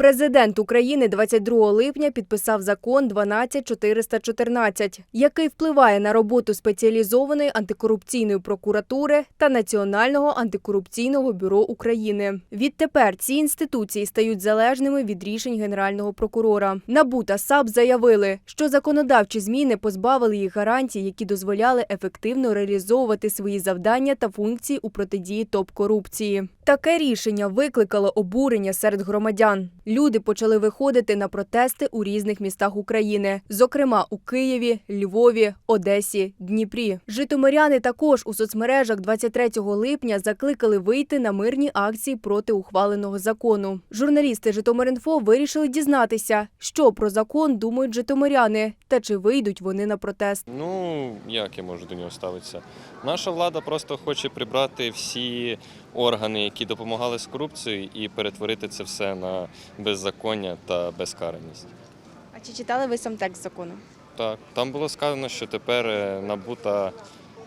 Президент України 22 липня підписав закон 12414, який впливає на роботу спеціалізованої антикорупційної прокуратури та Національного антикорупційного бюро України. Відтепер ці інституції стають залежними від рішень генерального прокурора. НАБУ та САП заявили, що законодавчі зміни позбавили їх гарантій, які дозволяли ефективно реалізовувати свої завдання та функції у протидії топ-корупції. Таке рішення викликало обурення серед громадян. Люди почали виходити на протести у різних містах України, зокрема у Києві, Львові, Одесі, Дніпрі. Житомиряни також у соцмережах 23 липня закликали вийти на мирні акції проти ухваленого закону. Журналісти Житомиринфо вирішили дізнатися, що про закон думають житомиряни та чи вийдуть вони на протест. Ну, як я можу до нього ставитися? Наша влада просто хоче прибрати всі органи, які допомагали з корупцією, і перетворити це все на беззаконня та безкараність. А чи читали ви сам текст закону? Так, там було сказано, що тепер е, НАБУ та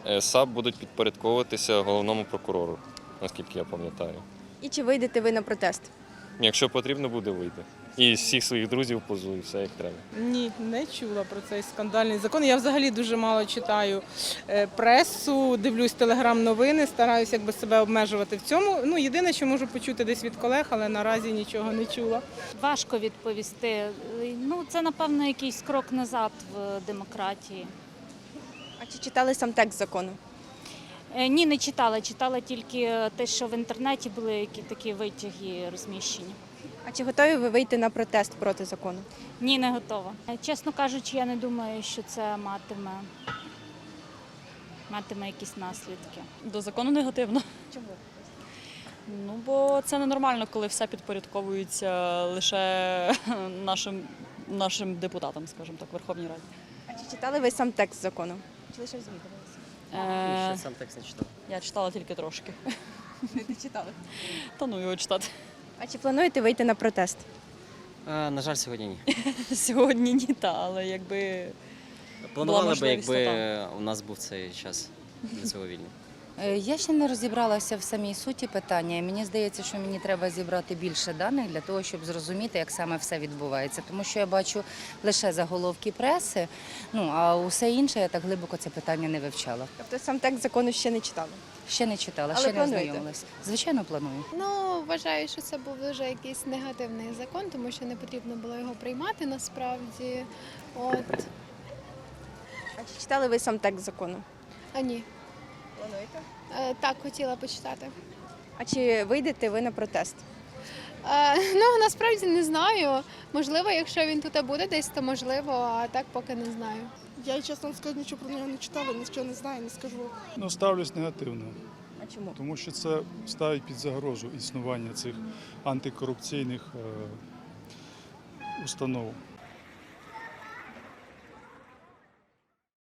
е, САП будуть підпорядковуватися головному прокурору, наскільки я пам'ятаю. І чи вийдете ви на протест? Якщо потрібно буде, вийти. І всіх своїх друзів позую, все як треба. Ні, не чула про цей скандальний закон. Я взагалі дуже мало читаю е, пресу, дивлюсь телеграм-новини, стараюся якби себе обмежувати в цьому. Ну, єдине, що можу почути десь від колег, але наразі нічого не чула. Важко відповісти. Ну, це, напевно, якийсь крок назад в демократії. А чи читали сам текст закону? Е, Ні, не читала. Читала тільки те, що в інтернеті були які такі витяги розміщені. А чи готові ви вийти на протест проти закону? Ні, не готова. Е, Чесно кажучи, я не думаю, що це матиме, матиме якісь наслідки. До закону негативно. Чому? Ну бо це ненормально, коли все підпорядковується лише нашим, нашим депутатам, скажімо так, Верховній Раді. А чи читали ви сам текст закону? Чи лише змі Е, сам текст не читав. я читала тільки трошки. Не читали. Та ну його читати. А чи плануєте вийти на протест? А, на жаль, сьогодні ні. Сьогодні ні, та, але якби Планували би, можливість, якби то у нас був цей час для цього вільний. Е, Я ще не розібралася в самій суті питання. Мені здається, що мені треба зібрати більше даних для того, щоб зрозуміти, як саме все відбувається. Тому що я бачу лише заголовки преси, ну а усе інше я так глибоко це питання не вивчала. Тобто сам текст закону ще не читали? Ще не читала, Але ще не плануєте? ознайомилася. Звичайно, планую. Ну, вважаю, що це був дуже якийсь негативний закон, тому що не потрібно було його приймати насправді. От. А чи читали ви сам текст закону? А ні. Плануєте? Е, так, хотіла почитати. А чи вийдете ви на протест? Е, ну, насправді не знаю. Можливо, якщо він тут буде десь, то можливо, а так поки не знаю. Я чесно скажу, нічого про нього не читала, нічого не знаю, не скажу. Ну, ставлюсь негативно, А чому? тому що це ставить під загрозу існування цих антикорупційних е, установ.